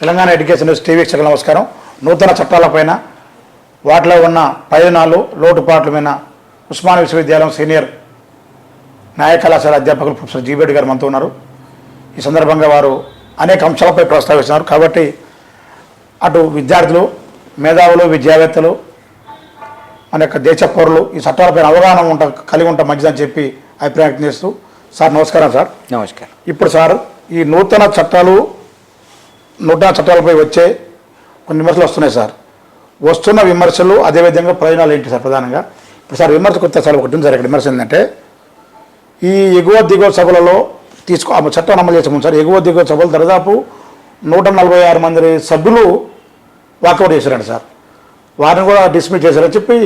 Telangana education news TV వీక్షకులకు నమస్కారం. నూతన చట్టాలపైన వాటిలో ఉన్న ప్రయోజనాలు లోటుపాట్ల మీద ఉస్మాన్ విశ్వవిద్యాలయం సీనియర్ న్యాయ కళాశాల అధ్యాపకులు ప్రొఫెసర్ జీబేడి గారు మనతో ఉన్నారు. ఈ సందర్భంగా వారు అనేక అంశాలపై ప్రస్తావిస్తున్నారు. కాబట్టి అటు విద్యార్థులు మేధావులు విద్యావేత్తలు మన యొక్క దేశ పౌరులు ఈ చట్టాలపైన అవగాహన ఉంట కలిగి ఉంటాం మంచిదని చెప్పి అభిప్రాయం చేస్తూ సార్ నమస్కారం సార్. నమస్కారం. ఇప్పుడు సార్ ఈ నూతన చట్టాలు నూతన చట్టాలపై వచ్చే కొన్ని విమర్శలు వస్తున్నాయి సార్. వస్తున్న విమర్శలు అదేవిధంగా ప్రయోజనాలు ఏంటి సార్ ప్రధానంగా? ఇప్పుడు సార్ విమర్శ కొత్త సార్ ఒకటి ఉంది సార్ ఇక్కడ విమర్శ ఏంటంటే ఈ ఎగువ దిగువ సభలలో తీసుకో ఆ చట్టం అమలు చేసే ముందు సార్ ఎగువ దిగువ సభలు దాదాపు నూట నలభై ఆరు మంది సభ్యులు వాకౌట్ చేశారండి సార్. వారిని కూడా డిస్మిస్ చేశారని చెప్పి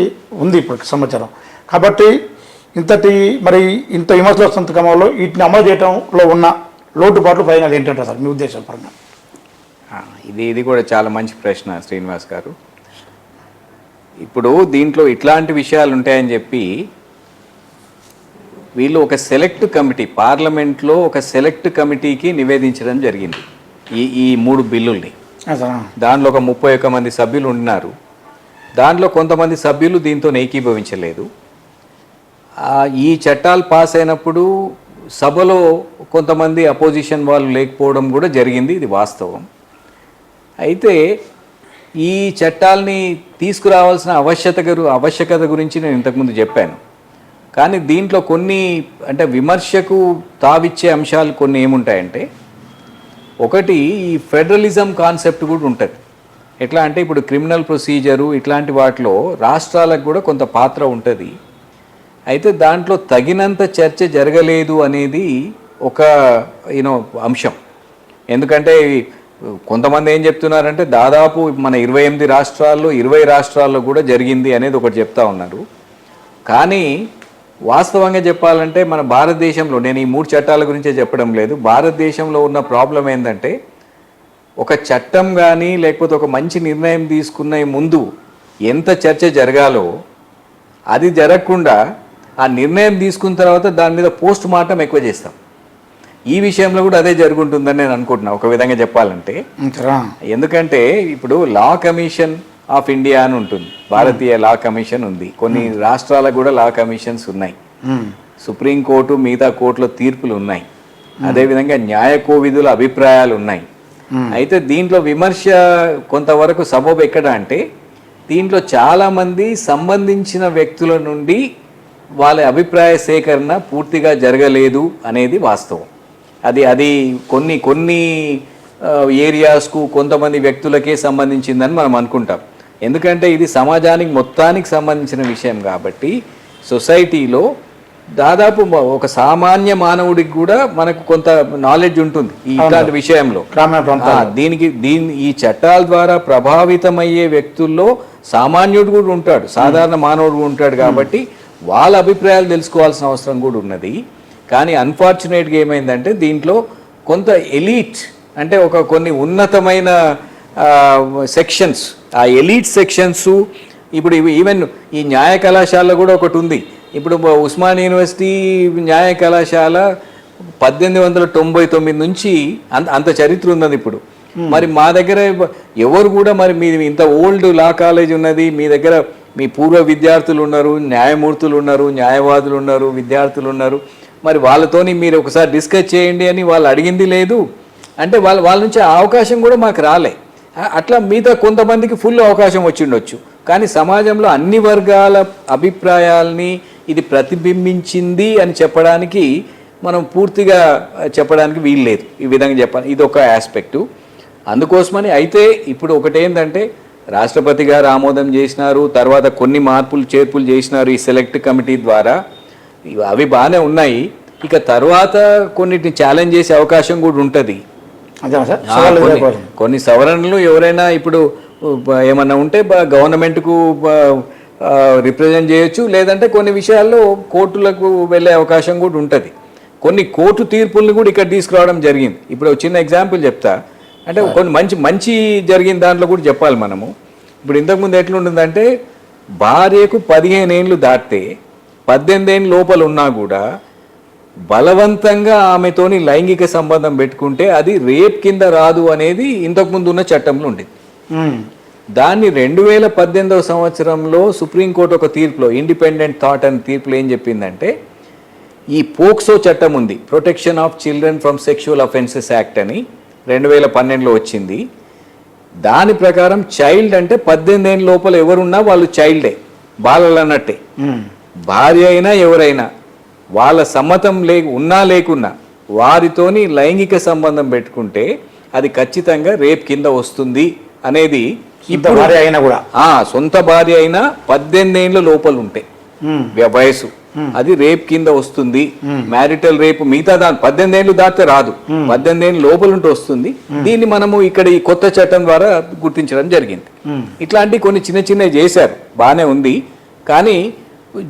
ఉంది ఇప్పుడు సమాచారం. కాబట్టి ఇంతటి మరి ఇంత విమర్శలు వస్తున్న క్రమంలో వీటిని అమలు చేయడంలో ఉన్న లోటుపాట్లు ప్రయోజనాలు ఏంటంటే సార్ మీ ఉద్దేశం పరంగా? ఇది ఇది కూడా చాలా మంచి ప్రశ్న శ్రీనివాస్ గారు. ఇప్పుడు దీంట్లో ఇట్లాంటి విషయాలు ఉంటాయని చెప్పి వీళ్ళు ఒక సెలెక్ట్ కమిటీ పార్లమెంట్లో ఒక సెలెక్ట్ కమిటీకి నివేదించడం జరిగింది. ఈ ఈ మూడు బిల్లుల్ని. దానిలో ఒక ముప్పై ఒక్క మంది సభ్యులు ఉన్నారు దాంట్లో కొంతమంది సభ్యులు దీంతో ఏకీభవించలేదు. ఈ చట్టాలు పాస్ అయినప్పుడు సభలో కొంతమంది అపోజిషన్ వాళ్ళు లేకపోవడం కూడా జరిగింది. ఇది వాస్తవం. అయితే ఈ చట్టాల్ని తీసుకురావాల్సిన ఆవశ్యకత ఆవశ్యకత గురించి నేను ఇంతకుముందు చెప్పాను. కానీ దీంట్లో కొన్ని అంటే విమర్శకు తావిచ్చే అంశాలు కొన్ని ఏముంటాయంటే ఒకటి ఈ ఫెడరలిజం కాన్సెప్ట్ కూడా ఉంటుంది. ఎట్లా అంటే ఇప్పుడు క్రిమినల్ ప్రొసీజరు ఇట్లాంటి వాటిలో రాష్ట్రాలకు కూడా కొంత పాత్ర ఉంటుంది. అయితే దాంట్లో తగినంత చర్చ జరగలేదు అనేది ఒక యూనో అంశం. ఎందుకంటే కొంతమంది ఏం చెప్తున్నారంటే దాదాపు మన ఇరవై ఎనిమిది రాష్ట్రాల్లో ఇరవై రాష్ట్రాల్లో కూడా జరిగింది అనేది ఒకటి చెప్తా ఉన్నారు. కానీ వాస్తవంగా చెప్పాలంటే మన భారతదేశంలో నేను ఈ మూడు చట్టాల గురించే చెప్పడం లేదు భారతదేశంలో ఉన్న ప్రాబ్లం ఏంటంటే ఒక చట్టం కానీ లేకపోతే ఒక మంచి నిర్ణయం తీసుకునే ముందు ఎంత చర్చ జరగాలో అది జరగకుండా ఆ నిర్ణయం తీసుకున్న తర్వాత దాని మీద పోస్ట్ మార్టం ఎక్కువ చేస్తాం. ఈ విషయంలో కూడా అదే జరుగుంటుందని నేను అనుకుంటున్నా ఒక విధంగా చెప్పాలంటే. ఎందుకంటే ఇప్పుడు లా కమిషన్ ఆఫ్ ఇండియా అని ఉంటుంది. భారతీయ లా కమిషన్ ఉంది. కొన్ని రాష్ట్రాలకు కూడా లా కమిషన్స్ ఉన్నాయి. సుప్రీంకోర్టు మిగతా కోర్టులో తీర్పులు ఉన్నాయి. అదేవిధంగా న్యాయ కోవిధుల అభిప్రాయాలు ఉన్నాయి. అయితే దీంట్లో విమర్శ కొంతవరకు సబబు ఎక్కడ అంటే దీంట్లో చాలామంది సంబంధించిన వ్యక్తుల నుండి వాళ్ళ అభిప్రాయ సేకరణ పూర్తిగా జరగలేదు అనేది వాస్తవం. అది అది కొన్ని కొన్ని ఏరియాస్కు కొంతమంది వ్యక్తులకే సంబంధించిందని మనం అనుకుంటాం. ఎందుకంటే ఇది సమాజానికి మొత్తానికి సంబంధించిన విషయం కాబట్టి సొసైటీలో దాదాపు ఒక సామాన్య మానవుడికి కూడా మనకు కొంత నాలెడ్జ్ ఉంటుంది ఈ ఇట్లాంటి విషయంలో. దీనికి దీని ఈ చట్టాల ద్వారా ప్రభావితమయ్యే వ్యక్తుల్లో సామాన్యుడు కూడా ఉంటాడు. సాధారణ మానవుడు ఉంటాడు కాబట్టి వాళ్ళ అభిప్రాయాలు తెలుసుకోవాల్సిన అవసరం కూడా ఉన్నది. కానీ అన్ఫార్చునేట్గా ఏమైందంటే దీంట్లో కొంత ఎలీట్ అంటే ఒక కొన్ని ఉన్నతమైన సెక్షన్స్ ఆ ఎలీట్ సెక్షన్స్ ఇప్పుడు ఈవెన్ ఈ న్యాయ కళాశాల కూడా ఒకటి ఉంది. ఇప్పుడు ఉస్మాన్ యూనివర్సిటీ న్యాయ కళాశాల పద్దెనిమిది వందల తొంభై తొమ్మిది నుంచి అంత అంత చరిత్ర ఉన్నది ఇప్పుడు. మరి మా దగ్గర ఎవరు కూడా మరి మీ ఇంత ఓల్డ్ లా కాలేజ్ ఉన్నది మీ దగ్గర మీ పూర్వ విద్యార్థులు ఉన్నారు న్యాయమూర్తులు ఉన్నారు న్యాయవాదులు ఉన్నారు విద్యార్థులు ఉన్నారు. మరి వాళ్ళతోని మీరు ఒకసారి డిస్కస్ చేయండి అని వాళ్ళు అడిగింది లేదు. అంటే వాళ్ళ వాళ్ళ నుంచి ఆ అవకాశం కూడా మాకు రాలే. అట్లా మిగతా కొంతమందికి ఫుల్ అవకాశం వచ్చిండొచ్చు. కానీ సమాజంలో అన్ని వర్గాల అభిప్రాయాల్ని ఇది ప్రతిబింబించింది అని చెప్పడానికి మనం పూర్తిగా చెప్పడానికి వీల్లేదు ఈ విధంగా చెప్పాలి. ఇది ఒక ఆస్పెక్టు అందుకోసమని అయితే ఇప్పుడు ఒకటేందంటే రాష్ట్రపతి గారు ఆమోదం చేసినారు తర్వాత కొన్ని మార్పులు చేర్పులు చేసినారు ఈ సెలెక్ట్ కమిటీ ద్వారా. అవి బాగానే ఉన్నాయి. ఇక తర్వాత కొన్నిటిని ఛాలెంజ్ చేసే అవకాశం కూడా ఉంటుంది. కొన్ని- సవరణలు ఎవరైనా ఇప్పుడు ఏమన్నా ఉంటే గవర్నమెంట్కు రిప్రజెంట్ చేయొచ్చు. లేదంటే కొన్ని విషయాల్లో కోర్టులకు వెళ్ళే అవకాశం కూడా ఉంటుంది. కొన్ని కోర్టు తీర్పుల్ని కూడా ఇక్కడ తీసుకురావడం జరిగింది. ఇప్పుడు చిన్న ఎగ్జాంపుల్ చెప్తా. అంటే కొన్ని మంచి మంచి జరిగిన దాంట్లో కూడా చెప్పాలి మనము. ఇప్పుడు ఇంతకుముందు ఎట్లుంటుందంటే భార్యకు పదిహేను ఏళ్ళు దాటితే పద్దెనిమిది ఏళ్ళు లోపల ఉన్నా కూడా బలవంతంగా ఆమెతోని లైంగిక సంబంధం పెట్టుకుంటే అది రేప్ కింద రాదు అనేది ఇంతకుముందు ఉన్న చట్టంలో ఉండేది. దాన్ని రెండు వేల పద్దెనిమిదవ సంవత్సరంలో సుప్రీంకోర్టు ఒక తీర్పులో ఇండిపెండెంట్ థాట్ అని తీర్పులో ఏం చెప్పిందంటే ఈ పోక్సో చట్టం ఉంది protection of children from sexual offences act అని రెండు వేల పన్నెండులో వచ్చింది దాని ప్రకారం చైల్డ్ అంటే పద్దెనిమిది ఏళ్ళ లోపల ఎవరున్నా వాళ్ళు చైల్డే బాలలు అన్నట్టే. భార్య అయినా ఎవరైనా వాళ్ళ సమ్మతం లే ఉన్నా లేకున్నా వారితోని లైంగిక సంబంధం పెట్టుకుంటే అది ఖచ్చితంగా రేప్ కింద వస్తుంది అనేది భార్య అయినా కూడా. సొంత భార్య అయినా పద్దెనిమిది ఏళ్ళ లోపల ఉంటే ఉమ్. వ్య- వయసు. అది రేప్ కింద వస్తుంది. మ్యారిటల్ రేప్ మిగతా దాని పద్దెనిమిది ఏళ్ళు దాటితే రాదు. పద్దెనిమిది ఏళ్ళు లోపల ఉంటే వస్తుంది దీన్ని మనము ఇక్కడ ఈ కొత్త చట్టం ద్వారా గుర్తించడం జరిగింది. ఇట్లాంటి కొన్ని చిన్న చిన్నవి చేశారు. బాగానే ఉంది. కానీ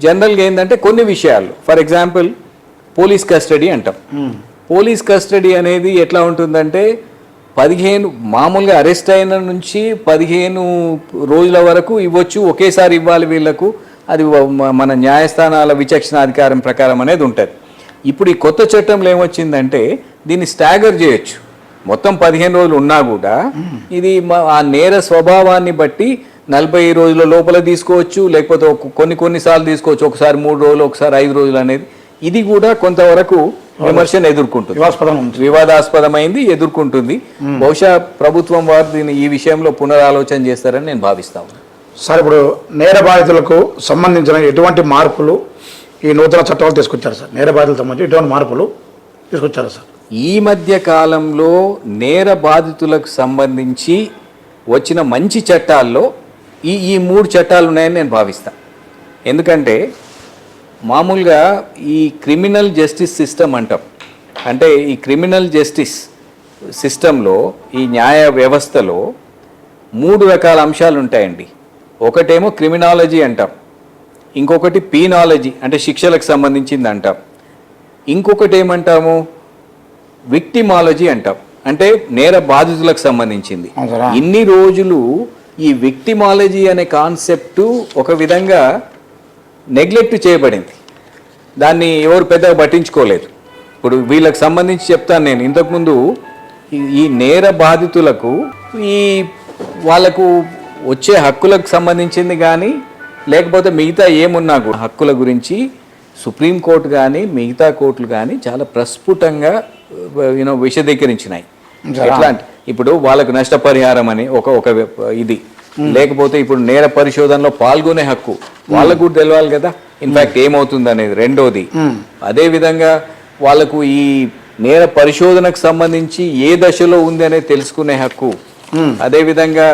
జనరల్గా ఏంటంటే కొన్ని విషయాలు. ఫర్ ఎగ్జాంపుల్ పోలీస్ కస్టడీ అంటాం. పోలీస్ కస్టడీ అనేది ఎట్లా ఉంటుందంటే పదిహేను మామూలుగా అరెస్ట్ అయిన నుంచి పదిహేను రోజుల వరకు ఇవ్వచ్చు ఒకేసారి ఇవ్వాలి వీళ్ళకు. అది మన న్యాయస్థానాల విచక్షణ అధికారం ప్రకారం అనేది ఉంటుంది. ఇప్పుడు ఈ కొత్త చట్టంలో ఏమొచ్చిందంటే దీన్ని స్టాగర్ చేయొచ్చు. మొత్తం పదిహేను రోజులు ఉన్నా కూడా ఇది ఆ నేర స్వభావాన్ని బట్టి నలభై రోజుల లోపల తీసుకోవచ్చు లేకపోతే కొన్ని కొన్నిసార్లు తీసుకోవచ్చు ఒకసారి మూడు రోజులు ఒకసారి ఐదు రోజులు అనేది. ఇది కూడా కొంతవరకు విమర్శను ఎదుర్కొంటుంది. వివాదాస్పదమైంది ఎదుర్కొంటుంది. బహుశా ప్రభుత్వం వారు దీన్ని ఈ విషయంలో పునరాలోచన చేస్తారని నేను భావిస్తాను సార్ ఇప్పుడు నేర బాధితులకు సంబంధించిన ఎటువంటి మార్పులు ఈ నూతన చట్టాలు తీసుకొచ్చారు సార్? నేర బాధితులకు సంబంధించి ఎటువంటి మార్పులు తీసుకొచ్చారు సార్? ఈ మధ్య కాలంలో నేర బాధితులకు సంబంధించి వచ్చిన మంచి చట్టాల్లో ఈ ఈ మూడు చట్టాలు ఉన్నాయని నేను భావిస్తాను ఎందుకంటే మామూలుగా ఈ క్రిమినల్ జస్టిస్ సిస్టమ్ అంటాం. అంటే ఈ క్రిమినల్ జస్టిస్ సిస్టంలో ఈ న్యాయ వ్యవస్థలో మూడు రకాల అంశాలు ఉంటాయండి. ఒకటేమో క్రిమినాలజీ అంటాం. ఇంకొకటి పీనాలజీ అంటే శిక్షలకు సంబంధించింది అంటాం. ఇంకొకటి ఏమంటాము విక్టిమాలజీ అంటాం. అంటే నేర బాధితులకు సంబంధించింది. ఇన్ని రోజులు ఈ విక్టిమాలజీ అనే కాన్సెప్ట్ ఒక విధంగా నెగ్లెక్ట్ చేయబడింది. దాన్ని ఎవరు పెద్దగా పట్టించుకోలేదు. ఇప్పుడు వీళ్ళకి సంబంధించి చెప్తాను నేను. ఇంతకుముందు ఈ- నేర బాధితులకు ఈ వాళ్ళకు వచ్చే హక్కులకు సంబంధించింది కానీ లేకపోతే మిగతా ఏమున్నా కూడా హక్కుల గురించి సుప్రీంకోర్టు కానీ మిగతా కోర్టులు కానీ చాలా ప్రస్ఫుటంగా యూనో విశదీకరించినాయి. సరే. ఇప్పుడు వాళ్ళకు నష్టపరిహారం అని ఒక ఒక ఇది. లేకపోతే ఇప్పుడు నేర పరిశోధనలో పాల్గొనే హక్కు. వాళ్ళకు కూడా తెలవాలి కదా. ఇన్ఫాక్ట్ ఏమవుతుంది అనేది రెండోది. అదే విధంగా వాళ్ళకు ఈ నేర పరిశోధనకు సంబంధించి ఏ దశలో ఉంది అనేది తెలుసుకునే హక్కు. అదే విధంగా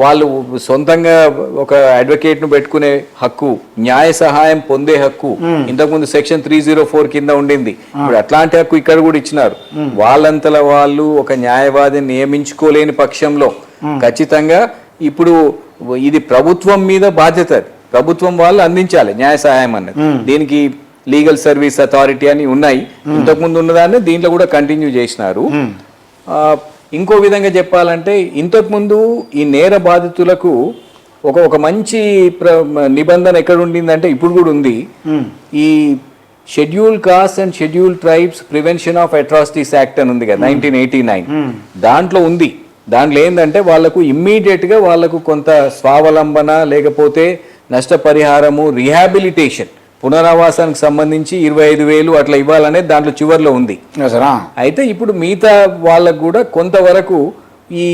వాళ్ళు సొంతంగా ఒక అడ్వకేట్ను పెట్టుకునే హక్కు న్యాయ సహాయం పొందే హక్కు. ఇంతకుముందు సెక్షన్ త్రీ జీరో ఫోర్ కింద ఉండింది. ఇప్పుడు అట్లాంటి హక్కు ఇక్కడ కూడా ఇచ్చినారు. వాళ్ళంతల వాళ్ళు ఒక న్యాయవాదిని నియమించుకోలేని పక్షంలో ఖచ్చితంగా ఇప్పుడు ఇది ప్రభుత్వం మీద బాధ్యత. ప్రభుత్వం వాళ్ళు అందించాలి న్యాయ సహాయం అన్నది. దీనికి లీగల్ సర్వీస్ అథారిటీ అని ఉన్నాయి. ఇంతకుముందు ఉన్నదాన్ని దీంట్లో కూడా కంటిన్యూ చేసినారు. ఇంకో విధంగా చెప్పాలంటే ఇంతకుముందు ఈ నేర బాధితులకు ఒక ఒక మంచి ప్ర నిబంధన ఎక్కడ ఉండిందంటే ఇప్పుడు కూడా ఉంది. ఈ schedule caste and schedule tribes prevention of atrocities act అని ఉంది కదా నైన్టీన్ ఎయిటీ నైన్ దాంట్లో ఉంది. దాంట్లో ఏంటంటే వాళ్ళకు immediate గా వాళ్ళకు కొంత స్వావలంబన లేకపోతే నష్టపరిహారము రిహాబిలిటేషన్ పునరావాసానికి సంబంధించి ఇరవై ఐదు వేలు అట్లా ఇవ్వాలనేది దాంట్లో చివర్లో ఉంది. అయితే ఇప్పుడు మిగతా వాళ్ళకు కూడా కొంతవరకు ఈ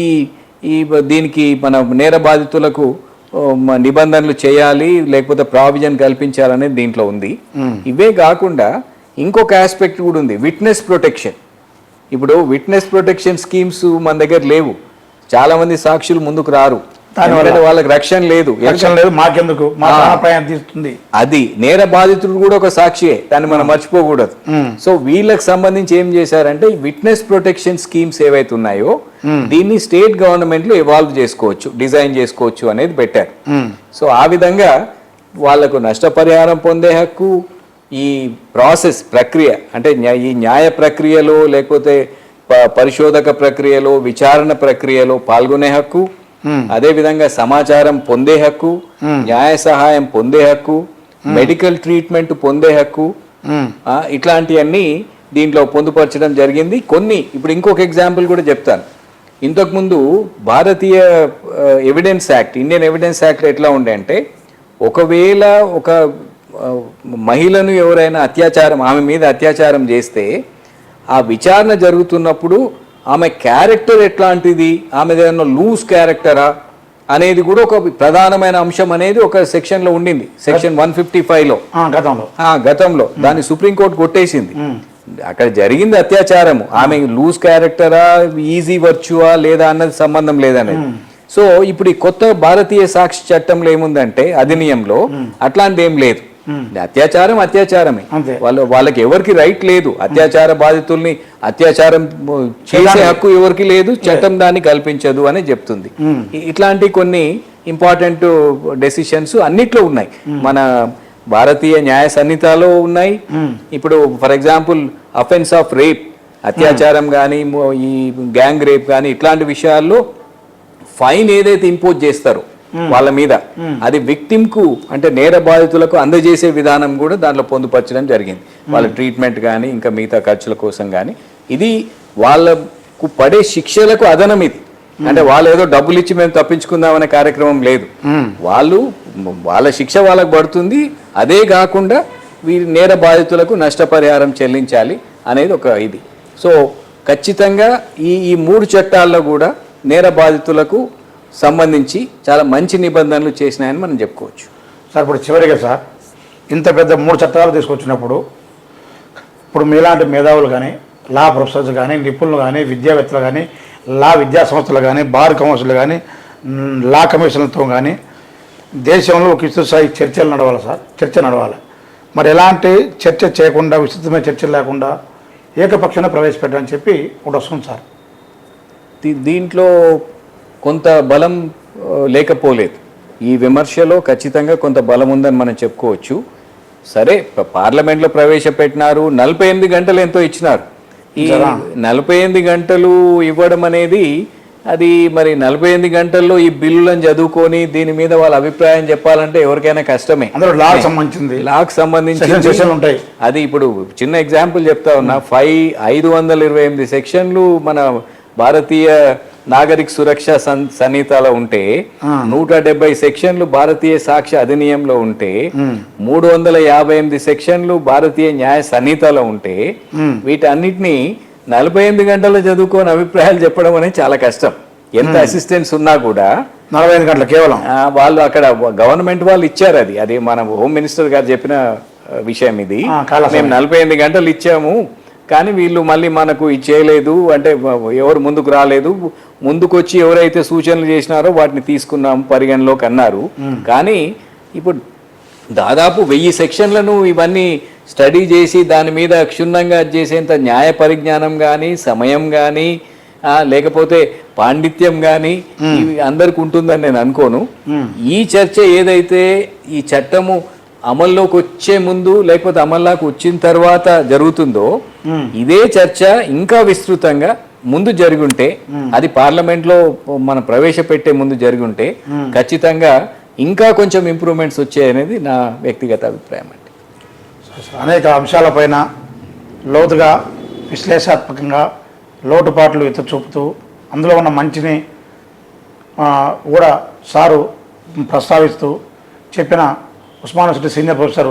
ఈ దీనికి మన నేర బాధితులకు నిబంధనలు చేయాలి లేకపోతే ప్రావిజన్ కల్పించాలనేది దీంట్లో ఉంది. ఇవే కాకుండా ఇంకొక ఆస్పెక్ట్ కూడా ఉంది విట్నెస్ ప్రొటెక్షన్ ఇప్పుడు విట్నెస్ ప్రొటెక్షన్ స్కీమ్స్ మన దగ్గర లేవు. చాలా మంది సాక్షులు ముందుకు రారు. దానివల్ల- వాళ్ళకి రక్షణ లేదు. రక్షణ లేదు మాకెందుకు? మా ప్రాణాపాయం తీస్తుంది అది నేర బాధితుడు కూడా ఒక సాక్షియే దాన్ని మనం మర్చిపోకూడదు. సో వీళ్ళకి సంబంధించి ఏం చేశారంటే విట్నెస్ ప్రొటెక్షన్ స్కీమ్స్ ఏవైతే ఉన్నాయో దీన్ని స్టేట్ గవర్నమెంట్లు ఇవాల్వ్ చేసుకోవచ్చు డిజైన్ చేసుకోవచ్చు అనేది పెట్టారు. సో ఆ విధంగా వాళ్ళకు నష్టపరిహారం పొందే హక్కు ఈ ప్రాసెస్ ప్రక్రియ అంటే ఈ న్యాయ ప్రక్రియలో లేకపోతే పరిశోధక ప్రక్రియలో విచారణ ప్రక్రియలో పాల్గొనే హక్కు అదే విధంగా సమాచారం పొందే హక్కు న్యాయ సహాయం పొందే హక్కు మెడికల్ ట్రీట్మెంట్ పొందే హక్కు ఇట్లాంటివన్నీ దీంట్లో పొందుపరచడం జరిగింది. కొన్ని ఇప్పుడు ఇంకొక ఎగ్జాంపుల్ కూడా చెప్తాను. ఇంతకుముందు భారతీయ evidence act Indian evidence act ఎట్లా ఉండే అంటే ఒకవేళ ఒక మహిళను ఎవరైనా అత్యాచారం ఆమె మీద అత్యాచారం చేస్తే ఆ విచారణ జరుగుతున్నప్పుడు ఆమె క్యారెక్టర్ ఎట్లాంటిది? ఆమె ఏదైనా లూజ్ క్యారెక్టరా? అనేది కూడా ఒక ప్రధానమైన అంశం అనేది ఒక సెక్షన్లో ఉండింది. సెక్షన్ వన్ ఫిఫ్టీ ఫైవ్లో. ఆ, గతంలో. ఆ గతంలో. దాన్ని సుప్రీంకోర్టు కొట్టేసింది. అక్కడ జరిగింది అత్యాచారము. ఆమె లూజ్ క్యారెక్టరా? ఈజీ వర్చువా? లేదా అన్నది సంబంధం లేదనేది. సో ఇప్పుడు ఈ కొత్త భారతీయ సాక్షి చట్టంలో ఏముందంటే అధినియంలో అట్లాంటిది ఏం లేదు. అత్యాచారం అత్యాచారమే. అంతే. వాళ్ళు వాళ్ళకి ఎవరికి రైట్ లేదు. అత్యాచార బాధితుల్ని అత్యాచారం చేసే హక్కు ఎవరికి లేదు చట్టం దాన్ని కల్పించదు అని చెప్తుంది. ఇ- ఇట్లాంటి కొన్ని ఇంపార్టెంట్ డెసిషన్స్ అన్నిట్లో ఉన్నాయి. మన భారతీయ న్యాయ సంహితలో ఉన్నాయి. ఇప్పుడు for example offence of rape అత్యాచారం కానీ ఈ గ్యాంగ్ రేప్ కానీ ఇట్లాంటి విషయాల్లో ఫైన్ ఏదైతే ఇంపోజ్ చేస్తారో వాళ్ళ మీద. అది విక్టిమ్కు అంటే నేర బాధితులకు అందజేసే విధానం కూడా దాంట్లో పొందుపరచడం జరిగింది. వాళ్ళ ట్రీట్మెంట్ కానీ ఇంకా మిగతా ఖర్చుల కోసం కానీ ఇది వాళ్ళకు పడే శిక్షలకు అదనం ఇది. అంటే వాళ్ళు ఏదో డబ్బులు ఇచ్చి మేము తప్పించుకుందామనే కార్యక్రమం లేదు. వాళ్ళు వాళ్ళ శిక్ష వాళ్ళకు పడుతుంది. అదే కాకుండా వీరి నేర బాధితులకు నష్టపరిహారం చెల్లించాలి అనేది ఒక ఇది. సో ఖచ్చితంగా ఈ ఈ మూడు చట్టాల్లో కూడా నేర బాధితులకు సంబంధించి చాలా మంచి నిబంధనలు చేసినాయని మనం చెప్పుకోవచ్చు. సార్ ఇప్పుడు చివరిగా సార్ ఇంత పెద్ద మూడు చట్టాలు తీసుకొచ్చినప్పుడు ఇప్పుడు మీలాంటి మేధావులు కానీ లా ప్రొఫెసర్స్ కానీ నిపుణులు కానీ విద్యావేత్తలు కానీ లా విద్యా సంస్థలు కానీ బార్ కౌన్సిల్ కానీ లా కమిషన్లతో కానీ దేశంలో ఒక విస్తృత స్థాయి చర్చలు నడవాలి సార్ చర్చ నడవాలి. మరి ఎలాంటి చర్చ చేయకుండా విస్తృతమైన చర్చలు లేకుండా ఏకపక్షంగా ప్రవేశపెట్టని చెప్పి ఒకటి వస్తుంది సార్. దీంట్లో కొంత బలం లేకపోలేదు. ఈ విమర్శలో ఖచ్చితంగా కొంత బలం ఉందని మనం చెప్పుకోవచ్చు. సరే పార్లమెంట్లో ప్రవేశపెట్టినారు నలభై ఎనిమిది గంటలు ఎంతో ఇచ్చినారు. ఈ. నలభై ఎనిమిది గంటలు ఇవ్వడం అనేది అది మరి నలభై ఎనిమిది గంటల్లో ఈ బిల్లులను చదువుకొని దీని మీద వాళ్ళ అభిప్రాయం చెప్పాలంటే ఎవరికైనా కష్టమే. అందులో లా సంబంధించింది. లాకు సంబంధించి ఉంటాయి. అది ఇప్పుడు చిన్న ఎగ్జాంపుల్ చెప్తా ఉన్నా ఫైవ్ ఐదు వందల ఇరవై ఎనిమిది సెక్షన్లు మన భారతీయ నాగరిక సురక్ష సన్ సన్నిహితలో ఉంటే నూట డెబ్బై సెక్షన్లు భారతీయ సాక్ష్య అధినియంలో ఉంటే మూడు వందల యాభై ఎనిమిది సెక్షన్లు భారతీయ న్యాయ సన్నిహితలో ఉంటే వీటన్నిటిని నలభై ఎనిమిది గంటలు చదువుకొని అభిప్రాయాలు చెప్పడం అనేది చాలా కష్టం. ఎంత అసిస్టెన్స్ ఉన్నా కూడా నలభై ఐదు గంటలు కేవలం. వాళ్ళు అక్కడ గవర్నమెంట్ వాళ్ళు ఇచ్చారు అది. అది మన హోమ్ మినిస్టర్ గారు చెప్పిన విషయం ఇది. మేము నలభై ఎనిమిది గంటలు ఇచ్చాము. కానీ వీళ్ళు మళ్ళీ మనకు ఇది చేయలేదు అంటే ఎవరు ముందుకు రాలేదు. ముందుకు వచ్చి ఎవరైతే సూచనలు చేసినారో వాటిని తీసుకున్నాం పరిగణలోకి అన్నారు. కానీ ఇప్పుడు దాదాపు వెయ్యి సెక్షన్లను ఇవన్నీ స్టడీ చేసి దాని మీద క్షుణ్ణంగా చేసేంత న్యాయ పరిజ్ఞానం కానీ సమయం కానీ లేకపోతే పాండిత్యం కానీ ఇవి అందరికి ఉంటుందని నేను అనుకోను. ఈ చర్చ ఏదైతే ఈ చట్టము అమల్లోకి వచ్చే ముందు లేకపోతే అమల్లోకి వచ్చిన తర్వాత జరుగుతుందో ఇదే చర్చ ఇంకా విస్తృతంగా ముందు జరుగుంటే అది పార్లమెంట్లో మనం ప్రవేశపెట్టే ముందు జరుగుంటే ఖచ్చితంగా ఇంకా కొంచెం ఇంప్రూవ్మెంట్స్ వచ్చాయనేది నా వ్యక్తిగత అభిప్రాయం అండి. అనేక అంశాలపైన లోతుగా విశ్లేషాత్మకంగా లోటుపాట్లు ఎత్తి చూపుతూ అందులో ఉన్న మంచిని కూడా సారు ప్రస్తావిస్తూ చెప్పిన Osman university senior professor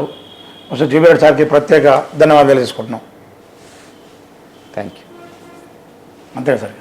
professor G V Reddy సార్కి ప్రత్యేక ధన్యవాదాలు తెలుసుకుంటున్నాం. థ్యాంక్ యూ అంతే సార్.